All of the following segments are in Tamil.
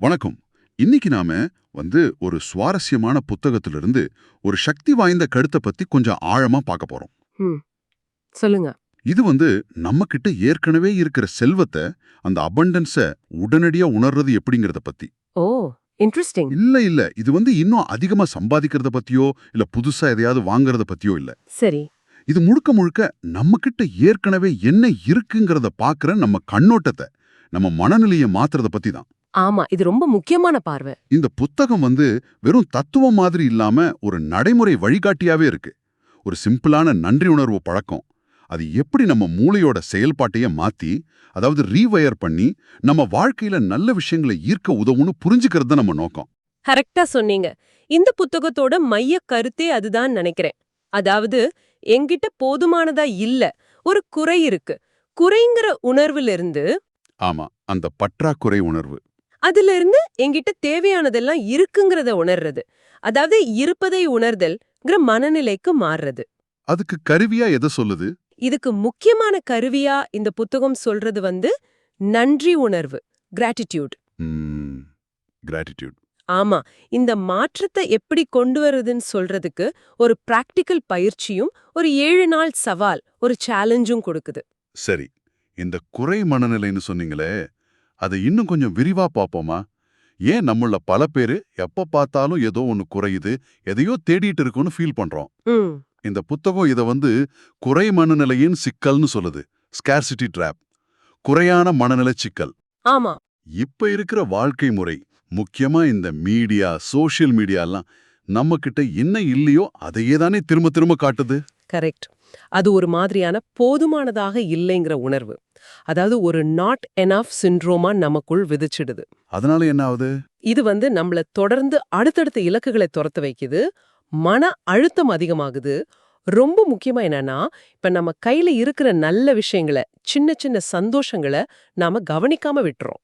வணக்கம். இன்னைக்கு நாம வந்து ஒரு சுவாரஸ்யமான புத்தகத்திலிருந்து ஒரு சக்தி வாய்ந்த கருத்தை பத்தி கொஞ்சம் ஆழமா பார்க்க போறோம். சொல்லுங்க. இது வந்து நம்ம கிட்ட ஏற்கனவே இருக்கிற செல்வத்தை அந்த அபண்டன்ஸ உடனடியா உணர்றது எப்படிங்கறத பத்தி. ஓ இன்ட்ரெஸ்டிங் இல்ல இல்ல. இது வந்து இன்னும் அதிகமா சம்பாதிக்கிறத பத்தியோ இல்ல புதுசா எதையாவது வாங்குறத பத்தியோ இல்ல. சரி. இது முழுக்க முழுக்க நம்ம கிட்ட ஏற்கனவே என்ன இருக்குங்கிறத பாக்குற நம்ம கண்ணோட்டத்தை நம்ம மனநிலையை மாத்துறத பத்தி தான் ஆமா இது ரொம்ப முக்கியமான பார்வை. இந்த புத்தகம் வந்து வெறும் தத்துவம் மாதிரி இல்லாம ஒரு நடைமுறை வழிகாட்டியாவே இருக்கு. ஒரு சிம்பிளான நன்றி உணர்வு பழக்கம். அது எப்படி நம்ம மூளையோட செயல்பாட்டைய மாத்தி அதாவது ரீவயர் பண்ணி நம்ம வாழ்க்கையில நல்ல விஷயங்களை ஈர்க்க உதவும்னு புரிஞ்சுக்கிறது நம்ம நோக்கம். கரெக்டா சொன்னீங்க. இந்த புத்தகத்தோட மைய கருத்தே அதுதான் நினைக்கிறேன். அதாவது என்கிட்ட போதுமானதா இல்ல ஒரு குறை இருக்கு. குறைங்கிற உணர்வுல இருந்து ஆமா அந்த பற்றாக்குறை உணர்வு. அதுல இருந்து என்கிட்ட தேவையானதெல்லாம் இருக்குங்கிறத உணர்றது. அதாவது இருப்பதை உணர்தல்ங்கிற மனநிலைக்கு மாறுறது. அதுக்கு கருவியா எதை சொல்லுது? இதுக்கு முக்கியமான கருவியா இந்த புத்தகம் சொல்றது வந்து நன்றி உணர்வு கிராட்டிடியூட் கிராட்டிடியூட் ஆமா இந்த மாற்றத்தை எப்படி கொண்டு வரதுன்னு சொல்றதுக்கு ஒரு பிராக்டிக்கல் பயிற்சியும் ஒரு ஏழு நாள் சவால் ஒரு சேலஞ்சும் கொடுக்குது. சரி இந்த குறை மனநிலைன்னு சொன்னீங்களே அதை இன்னும் கொஞ்சம் விரிவா பாப்போமா ஏன் நம்மள பல பேரு எப்ப பார்த்தாலும் ஏதோ ஒன்னு குறையுது எதையோ தேடிட்டு இருக்குன்னு ஃபீல் பண்றோம். இந்த புத்தகம் இத வந்து குறை மனநிலையின் சிக்கல்னு சொல்லுது. ஸ்கேர்சிட்டி ட்ராப் குறையான மனநிலை சிக்கல். ஆமா. இப்ப இருக்கிற வாழ்க்கை முறை முக்கியமா இந்த மீடியா சோஷியல் மீடியாலாம் நம்ம கிட்ட என்ன இல்லையோ அதையே தானே திரும்ப திரும்ப காட்டுது. கரெக்ட் அது ஒரு மாதிரியான போதுமானதாக இல்லைங்கிற உணர்வு. அதாவது ஒரு நாட் எனஃப் சிண்ட்ரோமா நமக்குள் விதிச்சிடுது. அதனால என்ன ஆகுது இது வந்து நம்மள தொடர்ந்து அடுத்தடுத்த இலக்குகளை துரத்த வைக்குது மன அழுத்தம் அதிகமாகுது. ரொம்ப முக்கியமா என்னன்னா இப்ப நம்ம கையில இருக்கிற நல்ல விஷயங்களை சின்ன சின்ன சந்தோஷங்களை நாம கவனிக்காம விட்டுறோம்.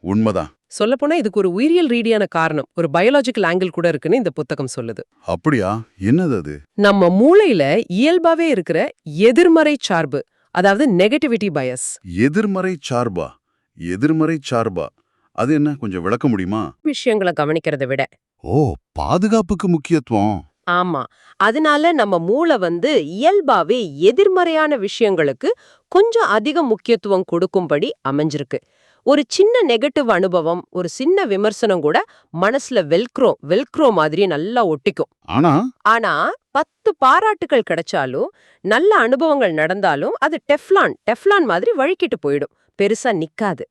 உண்மைதான். சொல்லப்போனா இதுக்கு ஒரு உயிரியல் ரீதியான காரணம் ஒரு பயாலஜிக்கல் ஆங்கிள் கூட இருக்குன்னு இந்த புத்தகம் சொல்லுது. அப்படியா? என்னது அது? நம்ம மூளையில இயல்பாவே இருக்கிற எதிர்மறை சார்பு அதாவது நெகட்டிவிட்டி பயஸ் எதிர்மறை சார்பா? எதிர்மறை சார்பா? அது என்ன கொஞ்சம் விளக்க முடியுமா? விஷயங்களை கவனிக்கிறதை விட. ஓ பாதுகாப்புக்கு முக்கியத்துவம். ஆமா. அதனால நம்ம மூளை வந்து இயல்பாவே எதிர்மறையான விஷயங்களுக்கு கொஞ்சம் அதிக முக்கியத்துவம் கொடுக்கும்படி அமைஞ்சிருக்கு. ஒரு சின்ன நெகட்டிவ் அனுபவம் ஒரு சின்ன விமர்சனம் கூட மனசுல வெல்க்ரோ வெல்க்ரோ மாதிரி நல்லா ஒட்டிக்கும். ஆனா? ஆனா பத்து பாராட்டுகள் கிடைச்சாலும் நல்ல அனுபவங்கள் நடந்தாலும் அது டெஃப்லான் டெஃப்லான் மாதிரி வழுக்கிட்டு போயிடும். பெருசா நிக்காது.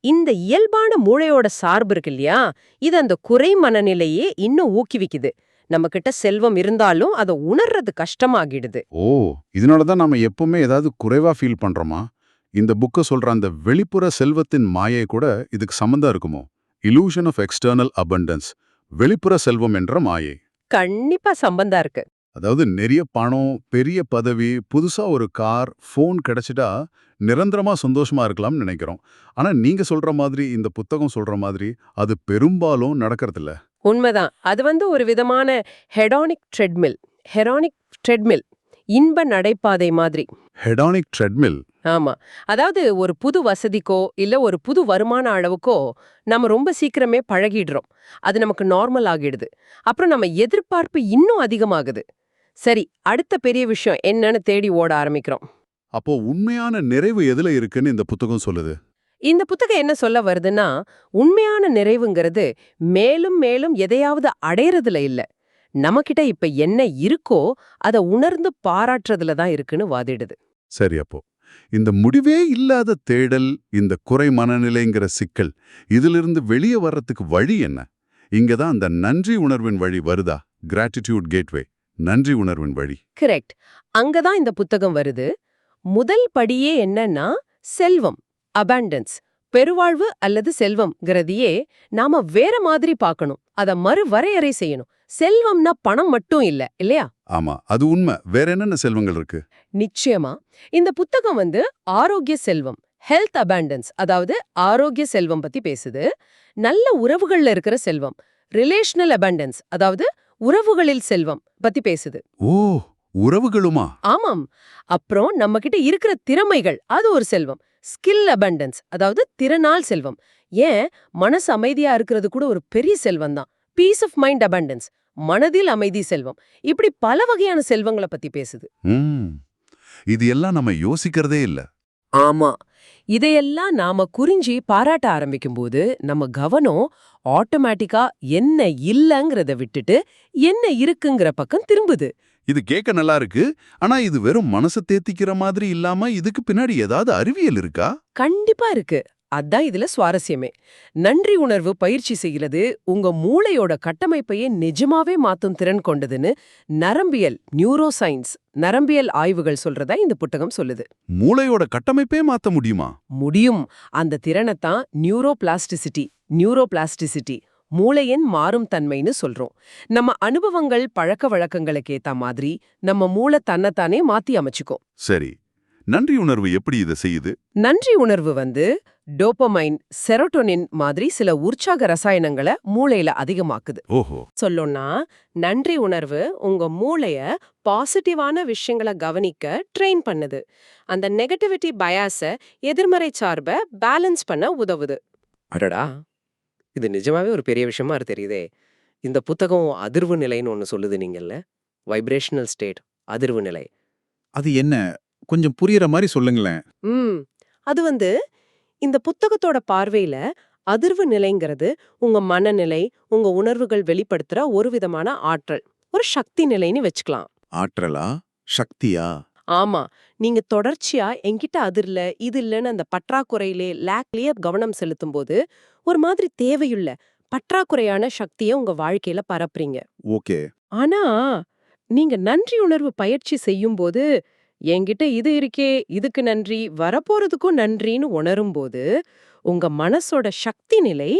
இந்த இயல்பான மூளையோட சார்பு இருக்கு இல்லையா? இது அந்த குறை மனநிலையே இன்னும் ஊக்குவிக்குது. நம்ம கிட்ட செல்வம் இருந்தாலும் அதை உணர்றது கஷ்டமாகிடுது. ஓ இதனால தான் நாம எப்பவுமே ஏதாவது குறைவா ஃபீல் பண்றோமா? இந்த புக்க சொல்ற அந்த வெளிப்புற செல்வத்தின் மாயை கூட இதுக்கு சம்மந்தம் இருக்குமோ? Illusion ஆஃப் எக்ஸ்டர்னல் abundance வெளிப்புற செல்வம் என்ற மாயை. கண்டிப்பா சம்பந்தம் இருக்கு. அதாவது நிறைய பணம் பெரிய பதவி புதுசா ஒரு கார் ஃபோன் கிடைச்சிட்டா நிரந்தரமா சந்தோஷமா இருக்கலாம்னு நினைக்கிறோம். ஆனா நீங்க சொல்ற மாதிரி இந்த புத்தகம் சொல்ற மாதிரி அது பெரும்பாலும் நடக்கறதில்ல. உண்மைதான். அது வந்து ஒரு விதமான ஹெடானிக் ட்ரெட்மில் ஹெரானிக் ட்ரெட்மில் இன்ப நடைபாதை மாதிரி. ஹெடானிக் ட்ரெட்மில் ஆமா. அதாவது ஒரு புது வசதிக்கோ இல்ல ஒரு புது வருமான அளவுக்கோ நம்ம ரொம்ப சீக்கிரமே பழகிடுறோம். அது நமக்கு நார்மல் ஆகிடுது. அப்புறம் நம்ம எதிர்பார்ப்பு இன்னும் அதிகமாகுது. சரி அடுத்த பெரிய விஷயம் என்னன்னு தேடி ஓட ஆரம்பிக்கிறோம். அப்போ உண்மையான நிறைவு எதுல இருக்குன்னு இந்த புத்தகம் சொல்லுது? இந்த புத்தகம் என்ன சொல்ல வருதுன்னா உண்மையான நிறைவுங்கிறது மேலும் மேலும் எதையாவது அடையறதுல இல்ல. நம்மகிட்ட இப்ப என்ன இருக்கோ அதை உணர்ந்து பாராட்டுறதுல தான் இருக்குன்னு வாதிடுது. சரி அப்போ. இந்த முடிவே இல்லாத தேடல் இந்த குறை மனநிலைங்கிற சிக்கல் இதிலிருந்து வெளியே வர்றதுக்கு வழி என்ன? இங்க தான் அந்த நன்றி உணர்வின் வழி வருதா? கிராட்டிடியூட் கேட்வே நன்றி உணர்வின் வழி. கரெக்ட் அங்கதான் இந்த புத்தகம் வருது. முதல் படியே என்னன்னா செல்வம் அபாண்டன்ஸ் பெருவாழ்வு அல்லது செல்வம்ங்கிறதையே நாம வேற மாதிரி பார்க்கணும். அத மறு வரையறை செய்யணும். செல்வம்னா பணம் மட்டும் இல்ல இல்லையா? ஆமா அது உண்மை. வேற என்னென்ன செல்வங்கள் இருக்கு? நிச்சயமா. இந்த புத்தகம் வந்து ஆரோக்கிய செல்வம் ஹெல்த் அபாண்டன்ஸ் அதாவது ஆரோக்கிய செல்வம் பத்தி பேசுது. நல்ல உறவுகள்ல இருக்கிற செல்வம் ரிலேஷனல் அபாண்டன்ஸ் அதாவது உறவுகளில் செல்வம் பத்தி பேசுது. ஓ உறவுகளுமா? ஆமாம். அப்புறம் நம்ம கிட்ட இருக்கிற திறமைகள் அது ஒரு செல்வம். ஸ்கில் அபண்டன்ஸ் அதாவது திறனால் செல்வம். ஏன்? மனசு அமைதியா இருக்கிறது கூட ஒரு பெரிய செல்வம் தான் பீஸ் ஆஃப் மைண்ட் abundance மனதில் அமைதி செல்வம். இப்படி பல வகையான செல்வங்களை பத்தி பேசுது. இது எல்லாம் நம்ம யோசிக்கிறதே இல்ல. ஆமா. இதையெல்லாம் நாம குறிஞ்சி பாராட்ட ஆரம்பிக்கும்போது நம்ம கவனம் ஆட்டோமேட்டிக்கா என்ன இல்லங்கறத விட்டுட்டு என்ன இருக்குங்கிற பக்கம் திரும்புது. இது கேட்க நல்லா இருக்கு. ஆனா இது வெறும் மனசை தேத்திக்கிற மாதிரி இல்லாம இதுக்கு பின்னாடி ஏதாவது அறிவியல் இருக்கா? கண்டிப்பா இருக்கு. அதான் இதுல சுவாரஸ்யமே. நன்றி உணர்வு பயிற்சி செய்கிறது உங்க மூளையோட கட்டமைப்பையே நிஜமாவே மாத்தும் திறன் கொண்டதுன்னு நரம்பியல் நியூரோ சயின்ஸ் நரம்பியல் ஆய்வுகள் சொல்றதா இந்த புத்தகம் சொல்லுது. மூளையோட கட்டமைப்பே மாத்த முடியுமா? முடியும். அந்த திறனைத்தான் நியூரோ பிளாஸ்டிசிட்டி நியூரோ பிளாஸ்டிசிட்டி மூளையின் மாறும் தன்மைன்னு சொல்றோம். நம்ம அனுபவங்கள் பழக்க வழக்கங்களுக்கு ஏத்த மாதிரி நம்ம மூளை தன்னைத்தானே மாத்தி அமைச்சுக்கும். சரி. நன்றி உணர்வு எப்படி இதை செய்யுது? நன்றி உணர்வு வந்து டோபமைன் செரோட்டோனின் மாதிரி சில உற்சாக ரசாயனங்களை மூளையில அதிகமாக்குது. ஓஹோ. சொல்லணும்னா நன்றி உணர்வு உங்க மூளைய பாசிட்டிவான விஷயங்களை கவனிக்க ட்ரெயின் பண்ணுது. அந்த நெகட்டிவிட்டி பயாஸ எதிர்மறை சார்பை பேலன்ஸ் பண்ண உதவுது. அடடா! இது நிஜமாவே ஒரு பெரிய விஷயமா தெரியுதே. இந்த புத்தகம் அதிர்வு நிலைன்னு ஒன்னு சொல்லுது நீங்கல்ல வைப்ரேஷனல் ஸ்டேட் அதிர்வு நிலை. அது என்ன? கொஞ்சம் புரியற மாதிரி சொல்லுங்களேன். ம். அது வந்து இந்த புத்தகத்தோட பார்வையில அதிர்வு நிலைங்கிறது உங்க மனநிலை உங்க உணர்வுகள் வெளிப்படுத்துற ஒரு விதமான ஆற்றல். ஒரு சக்தி நிலைன்னு வச்சுக்கலாம். ஆற்றலா? சக்தியா? ஆமா. நீங்க தொடர்ச்சியா என்கிட்ட அது இல்ல இது இல்லைன்னு அந்த பற்றாக்குறையிலே லேக்லயே கவனம் செலுத்தும் போது ஒரு மாதிரி தேவையுள்ள பற்றாக்குறையான சக்தியை உங்க வாழ்க்கையில பரப்புறீங்க. ஓகே. ஆனா நீங்க நன்றி உணர்வு பயிற்சி செய்யும்போது என்கிட்ட இது இருக்கே இதுக்கு நன்றி வரப்போறதுக்கும் நன்றின்னு உணரும்போது உங்க மனசோட சக்தி நிலை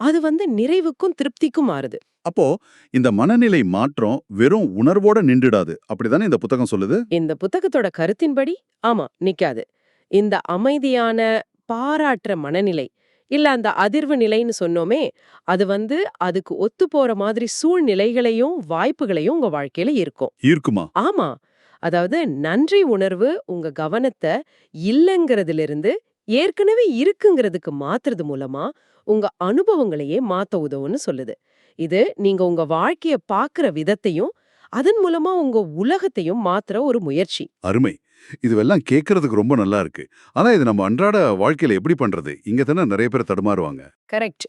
அது வந்து நிறைவுக்கும் திருப்திக்கும் மாறுது. அப்போ இந்த மனநிலை மாற்றம் வெறும் உணர்வோட நின்றுடாது. அப்படிதானே இந்த புத்தகம் சொல்லுது? இந்த புத்தகத்தோட கருத்தின்படி ஆமா நிக்காது. இந்த அமைதியான பாராட்டுற மனநிலை இல்ல அந்த அதிர்வு நிலைன்னு சொன்னோமே அது வந்து அதுக்கு ஒத்து போற மாதிரி சூழ்நிலைகளையும் வாய்ப்புகளையும் உங்க வாழ்க்கையில இருக்கும். இருக்குமா ஆமா. அதாவது நன்றி உணர்வு உங்க கவனத்தை இல்லங்கிறதிலிருந்து ஏற்கனவே இருக்குங்கிறதுக்கு மாத்துறது மூலமா உங்க அனுபவங்களையே மாத்த உதவுன்னு சொல்லுது. இது நீங்க உங்க வாழ்க்கைய பாக்குற விதத்தையும் அதன் மூலமா உங்க உலகத்தையும் மாத்துற ஒரு முயற்சி. அருமை. இதுவெல்லாம் கேட்கறதுக்கு ரொம்ப நல்லா இருக்கு. ஆனா இது நம்ம அன்றாட வாழ்க்கையில எப்படி பண்றது? இங்க தானே நிறைய பேர் தடுமாறுவாங்க. கரெக்ட்.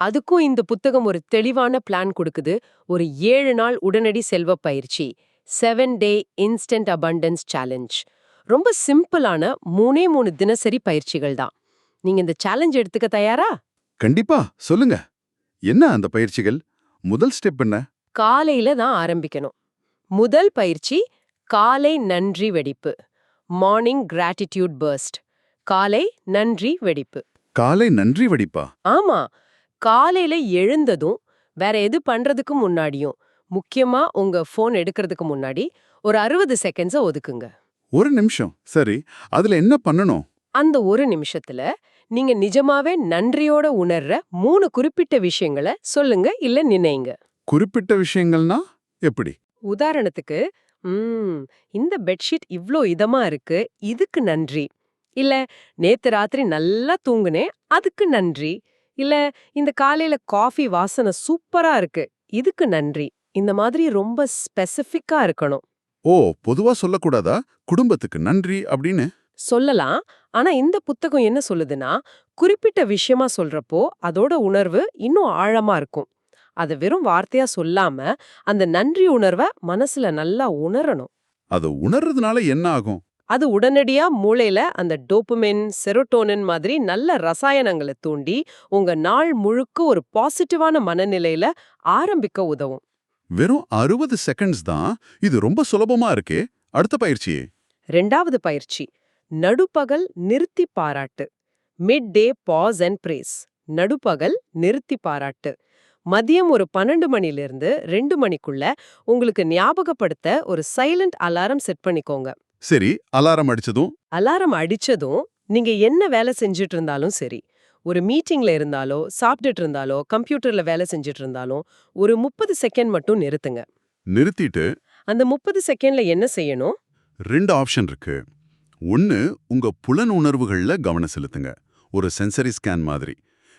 அதுக்கும் இந்த புத்தகம் ஒரு தெளிவான பிளான் கொடுக்குது. ஒரு ஏழு நாள் உடனடி செல்வ பயிற்சி. Seven day instant abundance challenge ரொம்ப சிம்பிளான மூணே மூணு தினசரி பயிற்சிகள் தான். நீங்க இந்த சேலஞ்ச் எடுத்துக்க தயாரா? கண்டிப்பா சொல்லுங்க. என்ன அந்த பயிற்சிகள்? முதல் ஸ்டெப் என்ன? காலையில தான் ஆரம்பிக்கணும். முதல் பயிற்சி காலை நன்றி வெடிப்பு. மார்னிங் கிராட்டிடியூட் பர்ஸ்ட் காலை நன்றி வெடிப்பு. காலை நன்றி வடிப்பா? ஆமா. காலையில எழுந்ததும் வேற எது பண்றதுக்கு முன்னாடியும் முக்கியமா உங்க ஃபோன் எடுக்கிறதுக்கு முன்னாடி ஒரு அறுபது செகண்ட்ஸ ஒதுக்குங்க. ஒரு நிமிஷம். சரி. அதுல என்ன பண்ணணும்? அந்த ஒரு நிமிஷத்துல நீங்க நிஜமாவே நன்றியோட உணர்ற மூணு குறிப்பிட்ட விஷயங்களை சொல்லுங்க இல்ல நினைங்க. குறிப்பிட்ட விஷயங்கள்னா எப்படி? உதாரணத்துக்கு ம் இந்த பெட்ஷீட் இவ்ளோ இதமா இருக்கு இதுக்கு நன்றி. இல்ல நேத்து ராத்திரி நல்லா தூங்குனேன் அதுக்கு நன்றி. இல்ல இந்த காலையில காஃபி வாசனை சூப்பரா இருக்கு இதுக்கு நன்றி. இந்த மாதிரி ரொம்ப ஸ்பெசிஃபிக்கா இருக்கணும். ஓ பொதுவா சொல்லக்கூடாதா? குடும்பத்துக்கு நன்றி அப்படின்னு? சொல்லலாம். ஆனா இந்த புத்தகம் என்ன சொல்லுதுன்னா குறிப்பிட்ட விஷயமா சொல்றப்போ அதோட உணர்வு இன்னும் ஆழமா இருக்கும். அத வெறும் வார்த்தையா சொல்லாம அந்த நன்றி உணர்வை மனசுல நல்லா உணரணும். அதை உணர்றதுனால என்ன ஆகும்? அது உடனடியா மூளையில அந்த டோபமின் செரோட்டோனின் மாதிரி நல்ல ரசாயனங்களை தூண்டி உங்க நாள் முழுக்க ஒரு பாசிட்டிவான மனநிலையில ஆரம்பிக்க உதவும். வெறும் அறுபது செகண்ட்ஸ் தான். இது ரொம்ப சுலபமா இருக்கே. அடுத்த பயிற்சியே ரெண்டாவது பயிற்சி. நடுப்பகல் நிறுத்தி பாராட்டு. Midday pause and praise நடுப்பகல் நிறுத்தி பாராட்டு. மதியம் ஒரு பன்னெண்டு மணிலிருந்து ரெண்டு மணிக்குள்ள உங்களுக்கு ஞாபகப்படுத்த ஒரு சைலண்ட் அலாரம் செட் பண்ணிக்கோங்க. சரி அலாரம் அடிச்சதும்? அலாரம் அடிச்சதும் நீங்க என்ன வேலை செஞ்சுட்டு இருந்தாலும் சரி. ஒரு மீட்டிங்ல இருந்தாலோ சாப்பிட்டுட்டு இருந்தாலோ கம்ப்யூட்டர்ல வேலை செஞ்சுட்டு இருந்தாலும் ஒரு முப்பது செகண்ட் மட்டும் நிறுத்துங்க. நிறுத்திட்டு அந்த முப்பது செகண்ட்ல என்ன செய்யணும்? ரெண்டு ஆப்ஷன் இருக்கு. ஒன்னு உங்க புலன் உணர்வுகள்ல கவனம் செலுத்துங்க. ஒரு சென்சரி ஸ்கேன் மாதிரி.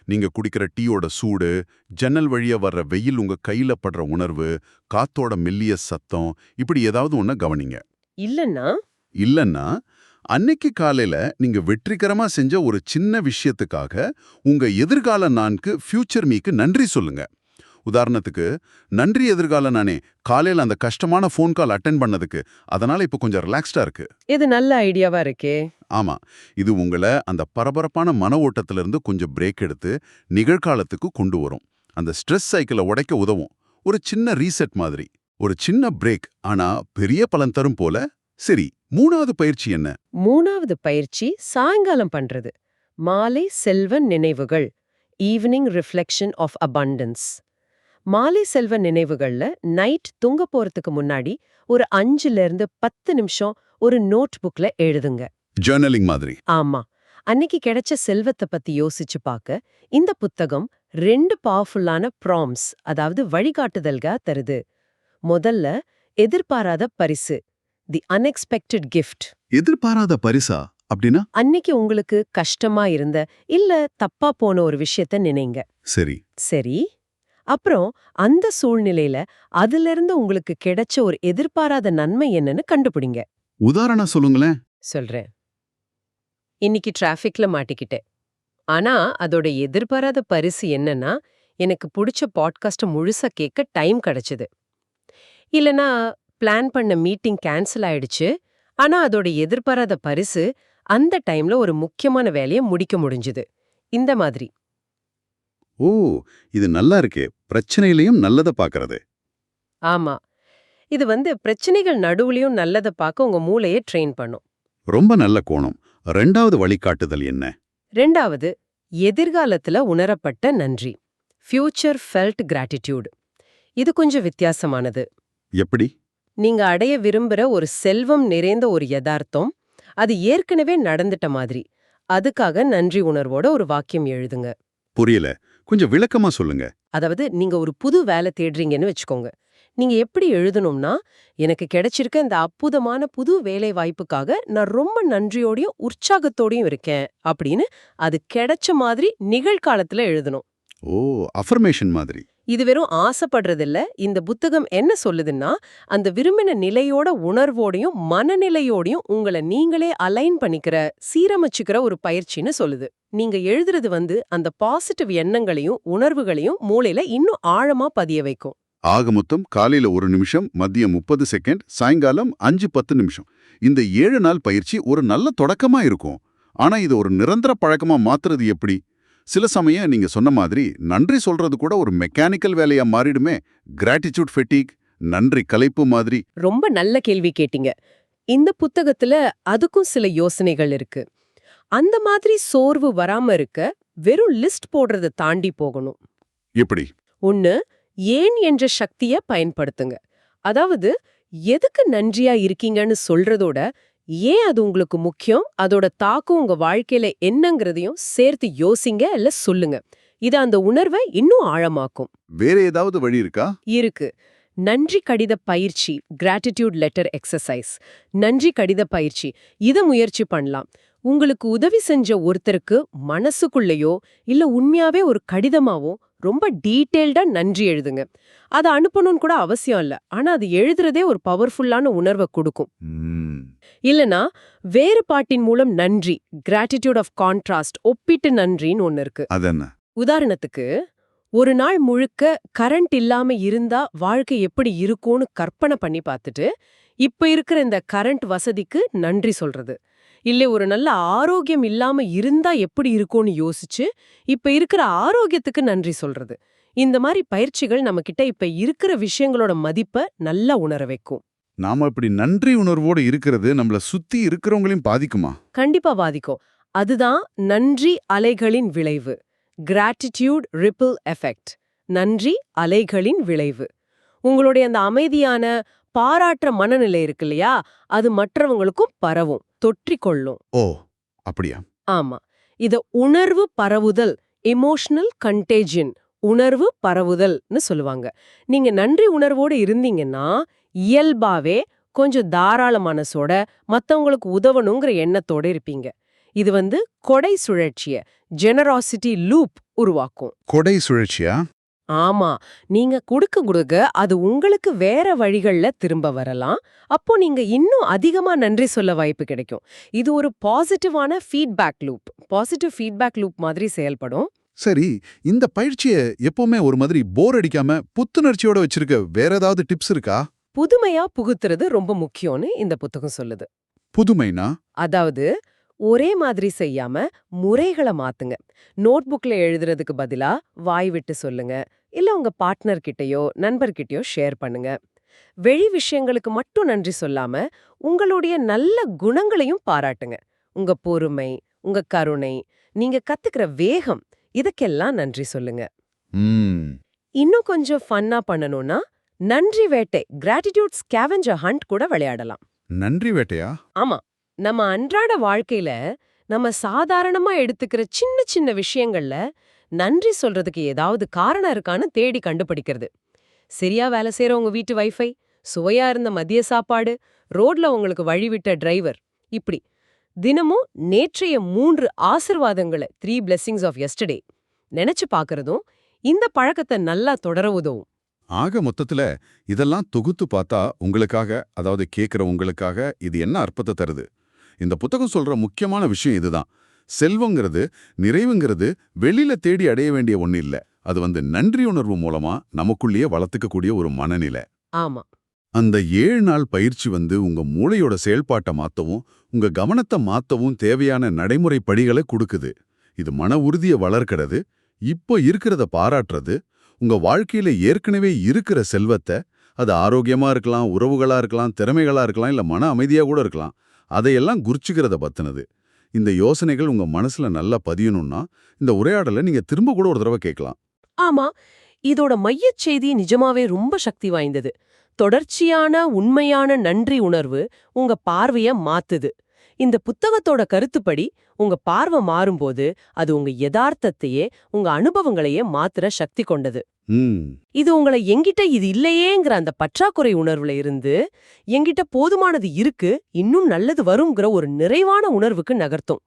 நீங்க குடிக்கிற டீயோட சூடு ஜன்னல் வழியா வர்ற வெயில் உங்க கையில படுற உணர்வு காத்தோட மெல்லிய சத்தம் இப்படி ஏதாவது ஒண்ண கவனிங்க. இல்லன்னா? இல்லன்னா அன்னைக்கு காலையில நீங்க வெற்றிகரமா செஞ்ச ஒரு சின்ன விஷயத்துக்காக உங்க எதிர்கால நான்கு ஃபியூச்சர் மீக்கு நன்றி சொல்லுங்க. உதாரணத்துக்கு நன்றி எதிர்கால நானே காலையில அந்த கஷ்டமான ஃபோன் கால் அட்டென்ட் பண்ணதுக்கு அதனால இப்ப கொஞ்சம் ரிலாக்ஸ்டா இருக்கு. இது நல்ல ஐடியாவா இருக்கே. ஆமா இது உங்களை அந்த பரபரப்பான மன ஓட்டத்திலிருந்து கொஞ்சம் பிரேக் எடுத்து நிகழ்காலத்துக்கு கொண்டு வரும். அந்த ஸ்ட்ரெஸ் சைக்கிளை உடைக்க உதவும். ஒரு சின்ன ரீசெட் மாதிரி. ஒரு சின்ன பிரேக் ஆனா பெரிய பலன் தரும் போல சரி மூணாவது பயிற்சி என்ன? மூணாவது பயிற்சி சாயங்காலம் பண்றது. மாலை செல்வ நினைவுகள் ஈவினிங் ரிஃப்ளெக்ஷன் ஆஃப் abundance. மாலை செல்வ நினைவுகள்ல நைட் தூங்க போறதுக்கு முன்னாடி ஒரு அஞ்சுல இருந்து பத்து நிமிஷம் ஒரு நோட் புக்ல எழுதுங்க. ஜேர்னலிங் மாதிரி. ஆமா. அன்னைக்கு கிடைச்ச செல்வத்தை பத்தி யோசிச்சு பார்க்க இந்த புத்தகம் ரெண்டு பவர்ஃபுல்லான ப்ராம்ஸ் அதாவது வழிகாட்டுதல்கா தருது. முதல்ல எதிர்பாராத பரிசு. தி அன்எக்ஸ்பெக்டட் கிஃப்ட் எதிர்பாராத பரிசா அப்படின்னா? அன்னைக்கு உங்களுக்கு கஷ்டமா இருந்த இல்ல தப்பா போன ஒரு விஷயத்த நினைங்க. சரி. சரி. அப்புறம் அந்த சூழ்நிலையில அதிலிருந்து உங்களுக்கு கிடைச்ச ஒரு எதிர்பாராத நன்மை என்னன்னு கண்டுபிடிங்க. உதாரணம் சொல்லுங்களேன். சொல்றேன். இன்னைக்கு டிராஃபிக்ல மாட்டிக்கிட்டேன். ஆனா அதோட எதிர்பாராத பரிசு என்னன்னா எனக்கு பிடிச்ச பாட்காஸ்ட முழுசா கேட்க டைம் கிடைச்சது. இல்லனா பிளான் பண்ண மீட்டிங் கேன்சல் ஆயிடுச்சு. ஆனா அதோட எதிர்பாராத பரிசு அந்த டைம்ல ஒரு முக்கியமான வேலையை முடிக்க முடிஞ்சுது. இந்த மாதிரி. ஓ இது நல்லா இருக்கே. பிரச்சனையிலையும் நல்லத பாக்குறது. ஆமா. இது வந்து பிரச்சனைகள் நடுவுலயும் நல்லதை பார்க்க உங்க மூளையை ட்ரெயின் பண்ணும். ரொம்ப நல்ல கோணம். ரெண்டாவது வழிகாட்டுதல் என்ன? ரெண்டாவது எதிர்காலத்துல உணரப்பட்ட நன்றி. ஃபியூச்சர் ஃபெல்ட் கிராட்டிடியூட் இது கொஞ்சம் வித்தியாசமானது. எப்படி? நீங்க அடைய விரும்புற ஒரு செல்வம் நிறைந்த ஒரு யதார்த்தம் அது ஏற்கனவே நடந்துட்ட மாதிரி. அதுக்காக நன்றி உணர்வோட ஒரு வாக்கியம் எழுதுங்க. புரியல. கொஞ்சம் விளக்கமா சொல்லுங்க. அதாவது நீங்க ஒரு புது வேலை தேடுறீங்கன்னு வச்சுக்கோங்க. நீங்க எப்படி எழுதணும்னா எனக்கு கிடைச்சிருக்க இந்த அற்புதமான புது வேலை வாய்ப்புக்காக நான் ரொம்ப நன்றியோடையும் உற்சாகத்தோடையும் இருக்கேன் அப்படின்னு அது கிடைச்ச மாதிரி நிகழ்காலத்துல எழுதணும். ஓ அஃபர்மேஷன் மாதிரி. இது வெறும் ஆசைப்படுறதில்ல. இந்த புத்தகம் என்ன சொல்லுதுன்னா அந்த விரும்பின நிலையோட உணர்வோடையும் மனநிலையோடையும் உங்களை நீங்களே அலைன் பண்ணிக்கிற சீரமைச்சுக்கிற ஒரு பயிற்சின்னு சொல்லுது. நீங்க எழுதுறது வந்து அந்த பாசிட்டிவ் எண்ணங்களையும் உணர்வுகளையும் மூளையில இன்னும் ஆழமா பதிய வைக்கும். ஆக மொத்தம் காலையில ஒரு நிமிஷம் மதியம் முப்பது செகண்ட் சாயங்காலம் அஞ்சு பத்து நிமிஷம். இந்த ஏழு நாள் பயிற்சி ஒரு நல்ல தொடக்கமா இருக்கும். ஆனா இது ஒரு நிரந்தர பழக்கமா மாத்துறது எப்படி? சில சமயம் நீங்க சொன்ன மாதிரி நன்றி சொல்றது கூட ஒரு மெக்கானிக்கல் வேலையா மாறிடுமே. கிராட்டிடியூட் ஃபெட்டிக் நன்றி கலைப்பு மாதிரி. ரொம்ப நல்ல கேள்வி கேட்டீங்க. இந்த புத்தகத்துல அதுக்கும் சில யோசனைகள் இருக்கு. அந்த மாதிரி சோர்வு வராம இருக்க வெறும் லிஸ்ட் போடுறத தாண்டி போகணும். எப்படி? ஒன்னு ஏன் என்ற சக்திய பயன்படுத்துங்க. அதாவது எதுக்கு நன்றியா இருக்கீங்கன்னு சொல்றதோட ஏன் அது உங்களுக்கு முக்கியம்? அதோட தாக்கம் உங்க வாழ்க்கையில என்னங்கிறதையும் சேர்த்து யோசிங்க இல்ல சொல்லுங்க. இது அந்த உணர்வை இன்னும் ஆழமாக்கும். வேற ஏதாவது வழி இருக்கா? இருக்கு. நன்றி கடித பயிற்சி கிராட்டிடியூட் லெட்டர் எக்ஸசைஸ் நன்றி கடித பயிற்சி. இத முயற்சி பண்ணலாம். உங்களுக்கு உதவி செஞ்ச ஒருத்தருக்கு மனசுக்குள்ளேயோ இல்ல உண்மையாவே ஒரு கடிதமாவோ ரொம்ப டீட்டெயில்டா நன்றி எழுதுங்க. அதை அனுப்பணும்னு கூட அவசியம் இல்ல. ஆனா அது எழுதுறதே ஒரு பவர்ஃபுல்லான உணர்வை கொடுக்கும். இல்லனா வேறுபாட்டின் மூலம் நன்றி கிராட்டிடியூட் ஆஃப் கான்ட்ராஸ்ட் ஒப்பிட்டு நன்றின்னு ஒன்னு இருக்கு. உதாரணத்துக்கு ஒரு நாள் முழுக்க கரண்ட் இல்லாம இருந்தா வாழ்க்கை எப்படி இருக்கும்னு கற்பனை பண்ணி பார்த்துட்டு இப்ப இருக்கிற இந்த கரண்ட் வசதிக்கு நன்றி சொல்றது. இல்ல ஒரு நல்ல ஆரோக்கியம் இல்லாம இருந்தா எப்படி இருக்கும்னு யோசிச்சு இப்ப இருக்கிற ஆரோக்கியத்துக்கு நன்றி சொல்றது. இந்த மாதிரி பயிற்சிகள் நம்ம கிட்ட இப்ப இருக்கிற விஷயங்களோட மதிப்பை நல்லா உணர வைக்கும். நாம இப்படி நன்றி உணர்வோடு இருக்கிறது நம்மள சுத்தி இருக்கிறவங்களையும் பாதிக்குமா? கண்டிப்பா பாதிக்கும். அதுதான் நன்றி அலைகளின் விளைவு. Gratitude ripple effect. நன்றி அலைகளின் விளைவு. உங்களுடைய அந்த அமைதியான பாராட்டுற மனநிலை இருக்கு இல்லையா அது மற்றவங்களுக்கும் பரவும் தொற்றிக்கொள்ளும். ஓ அப்படியா? ஆமா. இத உணர்வு பரவுதல் எமோஷனல் கண்டேஜியன் உணர்வு பரவுதல்னு சொல்லுவாங்க. நீங்க நன்றி உணர்வோடு இருந்தீங்கன்னா இயல்பாவே கொஞ்சம் தாராள மனசோட மத்தவங்களுக்கு உதவணுங்கிற எண்ணத்தோட இருப்பீங்க. இது வந்து கொடை சுழற்சிய ஜெனராசிட்டி லூப் உருவாக்கும். கொடை சுழற்சியா? ஆமா. நீங்க குடுக்க குடுக்க அது உங்களுக்கு வேற வழிகள்ல திரும்ப வரலாம். அப்போ நீங்க இன்னும் அதிகமா நன்றி சொல்ல வாய்ப்பு கிடைக்கும். இது ஒரு பாசிட்டிவான feedback loop. Positive feedback loop மாதிரி செயல்படும். சரி. இந்த பயிற்சியை எப்பவுமே ஒரு மாதிரி போர் அடிக்காம புத்துணர்ச்சியோட வச்சிருக்க வேற ஏதாவது டிப்ஸ் இருக்கா? புதுமையா புகுத்துறது ரொம்ப முக்கியம்னு இந்த புத்தகம் சொல்லுது. புதுமைனா? அதாவது ஒரே மாதிரி செய்யாம முறைகளை மாத்துங்க. நோட்புக்ல எழுதுறதுக்கு பதிலா வாய் விட்டு சொல்லுங்க. இல்ல உங்க பார்ட்னர் கிட்டயோ நண்பர்கிட்டயோ ஷேர் பண்ணுங்க. வெளி விஷயங்களுக்கு மட்டும் நன்றி சொல்லாம உங்களுடைய நல்ல குணங்களையும் பாராட்டுங்க. உங்க பொறுமை உங்க கருணை நீங்க கத்துக்கிற வேகம் இதுக்கெல்லாம் நன்றி சொல்லுங்க. இன்னும் கொஞ்சம் ஃபன்னா பண்ணணும்னா நன்றி வேட்டை கிராட்டிடியூட் ஸ்கேவெஞ்சர் ஹண்ட் கூட விளையாடலாம். நன்றி வேட்டையா? ஆமா. நம்ம அன்றாட வாழ்க்கையில நம்ம சாதாரணமா எடுத்துக்கிற சின்ன சின்ன விஷயங்கள்ல நன்றி சொல்றதுக்கு ஏதாவது காரணம் இருக்கான்னு தேடி கண்டுபிடிக்கிறது. சரியா வேலை செய்யற உங்க வீட்டு வைஃபை சுவையா இருந்த மதிய சாப்பாடு ரோட்ல உங்களுக்கு வழிவிட்ட டிரைவர் இப்படி. தினமும் நேற்றைய மூன்று ஆசிர்வாதங்களை த்ரீ பிளெஸிங்ஸ் ஆஃப் எஸ்டர்டே நினைச்சு பாக்குறதும் இந்த பழக்கத்தை நல்லா தொடர உதவும் ஆக மொத்தத்துல இதெல்லாம் தொகுத்து பார்த்தா உங்களுக்காக அதாவது கேட்கிற உங்களுக்காக இது என்ன அற்பத்தை தருது? இந்த புத்தகம் சொல்ற முக்கியமான விஷயம் இதுதான். செல்வங்கிறது நிறைவுங்கிறது வெளியில தேடி அடைய வேண்டிய ஒண்ணு இல்ல. அது வந்து நன்றி உணர்வு மூலமா நமக்குள்ளேயே வளர்த்துக்கக்கூடிய ஒரு மனநிலை. ஆமா. அந்த ஏழு நாள் பயிற்சி வந்து உங்க மூளையோட செயல்பாட்டை மாத்தவும் உங்க கவனத்தை மாத்தவும் தேவையான நடைமுறை படிகளை கொடுக்குது. இது மன உறுதியை வளர்க்கிறது இப்போ இருக்கிறத பாராட்டுறது உங்க வாழ்க்கையில ஏற்கனவே இருக்கிற செல்வத்தை அது ஆரோக்கியமா இருக்கலாம் உறவுகளா இருக்கலாம் திறமைகளா இருக்கலாம் இல்ல மன அமைதியா கூட இருக்கலாம். அதையெல்லாம் குறிச்சுக்கிறத பத்தினது. இந்த யோசனைகள் உங்க மனசுல நல்லா பதியணும்னா இந்த உரையாடலை நீங்க திரும்ப கூட ஒரு தடவை கேட்கலாம். ஆமா இதோட மையச் செய்தி நிஜமாவே ரொம்ப சக்தி வாய்ந்தது. தொடர்ச்சியான உண்மையான நன்றி உணர்வு உங்க பார்வைய மாத்துது. இந்த புத்தகத்தோட கருத்துப்படி உங்க பார்வை மாறும்போது அது உங்க யதார்த்தத்தையே உங்க அனுபவங்களையே மாத்துற சக்தி கொண்டது. இது உங்களை எங்கிட்ட இது இல்லையேங்கிற அந்த பற்றாக்குறை உணர்வுல இருந்து எங்கிட்ட போதுமானது இருக்கு இன்னும் நல்லது வருங்கிற ஒரு நிறைவான உணர்வுக்கு நகர்த்தும்.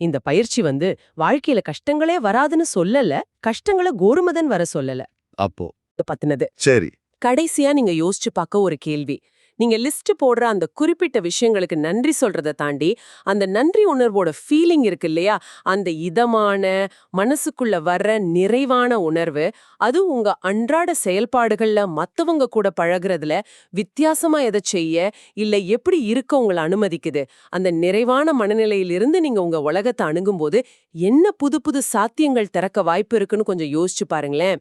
இந்த பயிற்சி வந்து வாழ்க்கையில கஷ்டங்களே வராதுன்னு சொல்லல கஷ்டங்களை கோருமதன் வர சொல்லல. அப்போ? பத்தினது. சரி. கடைசியா நீங்க யோசிச்சு பார்க்க ஒரு கேள்வி. நீங்க லிஸ்ட் போடுற அந்த குறிப்பிட்ட விஷயங்களுக்கு நன்றி சொல்றத தாண்டி அந்த நன்றி உணர்வோட ஃபீலிங் இருக்கு இல்லையா? அந்த இதமான மனசுக்குள்ள வர்ற நிறைவான உணர்வு அது உங்க அன்றாட செயல்பாடுகள்ல மத்தவங்க கூட பழகுறதுல வித்தியாசமா எதை செய்ய இல்ல எப்படி இருக்க உங்களை அனுமதிக்குது? அந்த நிறைவான மனநிலையிலிருந்து நீங்க உங்க உலகத்தை அணுகும்போது என்ன புது புது சாத்தியங்கள் திறக்க வாய்ப்பு இருக்குன்னு கொஞ்சம் யோசிச்சு பாருங்களேன்.